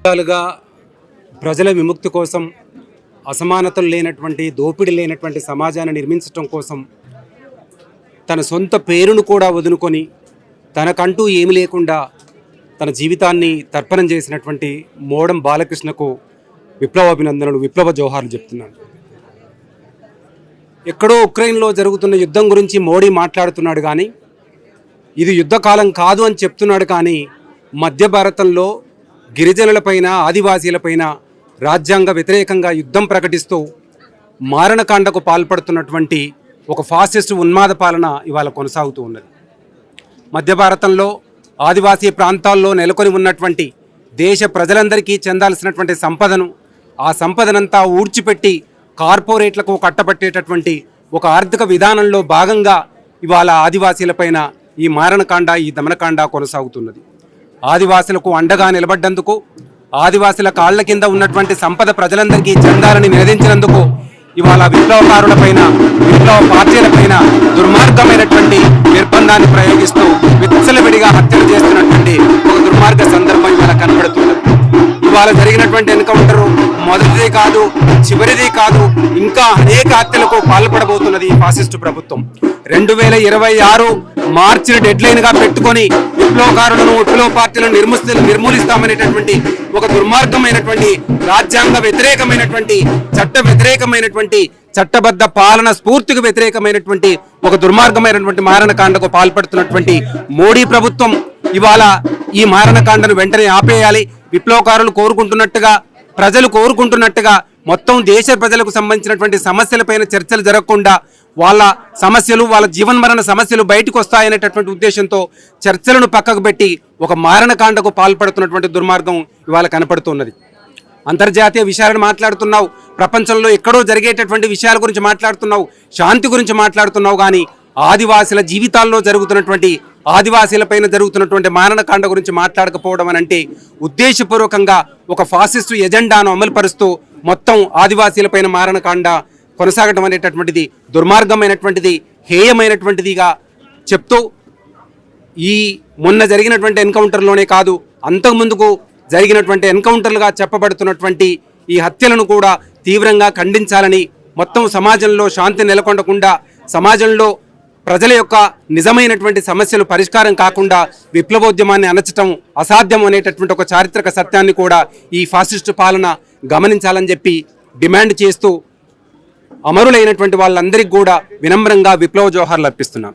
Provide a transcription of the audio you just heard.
విధాలుగా ప్రజల విముక్తి కోసం అసమానతలు లేనటువంటి దోపిడీ లేనటువంటి సమాజాన్ని నిర్మించటం కోసం తన సొంత పేరును కూడా వదులుకొని తనకంటూ ఏమి లేకుండా తన జీవితాన్ని తర్పణం చేసినటువంటి మోడం బాలకృష్ణకు విప్లవాభినందనలు విప్లవ జోహార్లు చెప్తున్నాను. ఎక్కడో ఉక్రెయిన్లో జరుగుతున్న యుద్ధం గురించి మోడీ మాట్లాడుతున్నాడు కానీ ఇది యుద్ధకాలం కాదు అని చెప్తున్నాడు కానీ మధ్య భారతంలో గిరిజనులపైన ఆదివాసీలపైన రాజ్యాంగ వ్యతిరేకంగా యుద్ధం ప్రకటిస్తూ మారణకాండకు పాల్పడుతున్నటువంటి ఒక ఫాసిస్టు ఉన్మాద పాలన ఇవాళ కొనసాగుతూ ఉన్నది. మధ్య భారతంలో ఆదివాసీ ప్రాంతాల్లో నెలకొని ఉన్నటువంటి దేశ ప్రజలందరికీ చెందాల్సినటువంటి సంపదను ఆ సంపదనంతా ఊడ్చిపెట్టి కార్పొరేట్లకు కట్టబట్టేటటువంటి ఒక ఆర్థిక విధానంలో భాగంగా ఇవాళ ఆదివాసీలపైన ఈ మారణకాండ ఈ దమనకాండ కొనసాగుతున్నది. ఆదివాసులకు అండగా నిలబడ్డందుకు ఆదివాసుల కాళ్ళ కింద ఉన్నటువంటి సంపద ప్రజలందరికీ చెందాలని నిలదించినందుకు ఇవాళ విప్లవకారులపైన విప్లవ పార్టీలపైన దుర్మార్గమైనటువంటి నిర్బంధాన్ని ప్రయోగిస్తూ విచ్చలవిడిగా హత్యలు చేస్తున్నటువంటి ఒక దుర్మార్గ సందర్భం ఇవాళ కనబడుతున్నది. ఇవాళ జరిగినటువంటి ఎన్కౌంటరు మొదటిది కాదు చివరిది కాదు ఇంకా అనేక హత్యలకు పాల్పడబోతున్నది ఈ ఫాసిస్టు ప్రభుత్వం. రెండు వేల ఇరవై ఆరు మార్చిని డెడ్ లైన్గా పెట్టుకొని విప్లవకారులను విప్లవ పార్టీలను నిర్ముస్త నిర్మూలిస్తామనేటటువంటి ఒక దుర్మార్గమైనటువంటి రాజ్యాంగ వ్యతిరేకమైనటువంటి చట్ట వ్యతిరేకమైనటువంటి చట్టబద్ధ పాలన స్ఫూర్తికి వ్యతిరేకమైనటువంటి ఒక దుర్మార్గమైనటువంటి మారణకాండకు పాల్పడుతున్నటువంటి మోడీ ప్రభుత్వం ఇవాళ ఈ మారణకాండను వెంటనే ఆపేయాలి. విప్లవకారులు కోరుకుంటున్నట్టుగా ప్రజలు కోరుకుంటున్నట్టుగా మొత్తం దేశ ప్రజలకు సంబంధించినటువంటి సమస్యలపైన చర్చలు జరగకుండా వాళ్ళ సమస్యలు వాళ్ళ జీవన్మరణ సమస్యలు బయటకు వస్తాయనేటటువంటి ఉద్దేశంతో చర్చలను పక్కకు పెట్టి ఒక మారణకాండకు పాల్పడుతున్నటువంటి దుర్మార్గం ఇవాళ కనపడుతున్నది. అంతర్జాతీయ విషయాలను మాట్లాడుతున్నావు ప్రపంచంలో ఎక్కడో జరిగేటటువంటి విషయాల గురించి మాట్లాడుతున్నావు శాంతి గురించి మాట్లాడుతున్నావు కానీ ఆదివాసుల జీవితాల్లో జరుగుతున్నటువంటి ఆదివాసీలపైన జరుగుతున్నటువంటి మారణకాండ గురించి మాట్లాడకపోవడం అని అంటే ఉద్దేశపూర్వకంగా ఒక ఫాసిస్టు ఎజెండాను అమలుపరుస్తూ మొత్తం ఆదివాసీలపైన మారణకాండ కొనసాగడం అనేటటువంటిది దుర్మార్గమైనటువంటిది హేయమైనటువంటిదిగా చెప్తూ ఈ మొన్న జరిగినటువంటి ఎన్కౌంటర్లోనే కాదు అంతకుముందుకు జరిగినటువంటి ఎన్కౌంటర్లుగా చెప్పబడుతున్నటువంటి ఈ హత్యలను కూడా తీవ్రంగా ఖండించాలని మొత్తం సమాజంలో శాంతి నెలకొండకుండా సమాజంలో ప్రజల యొక్క నిజమైనటువంటి సమస్యలు పరిష్కారం కాకుండా విప్లవోద్యమాన్ని అణచటం అసాధ్యం అనేటటువంటి ఒక చారిత్రక సత్యాన్ని కూడా ఈ ఫాసిస్టు పాలన గమనించాలని చెప్పి డిమాండ్ చేస్తూ అమరులైనటువంటి వాళ్ళందరికీ కూడా వినమ్రంగా విప్లవ జోహార్లు అర్పిస్తున్నాం.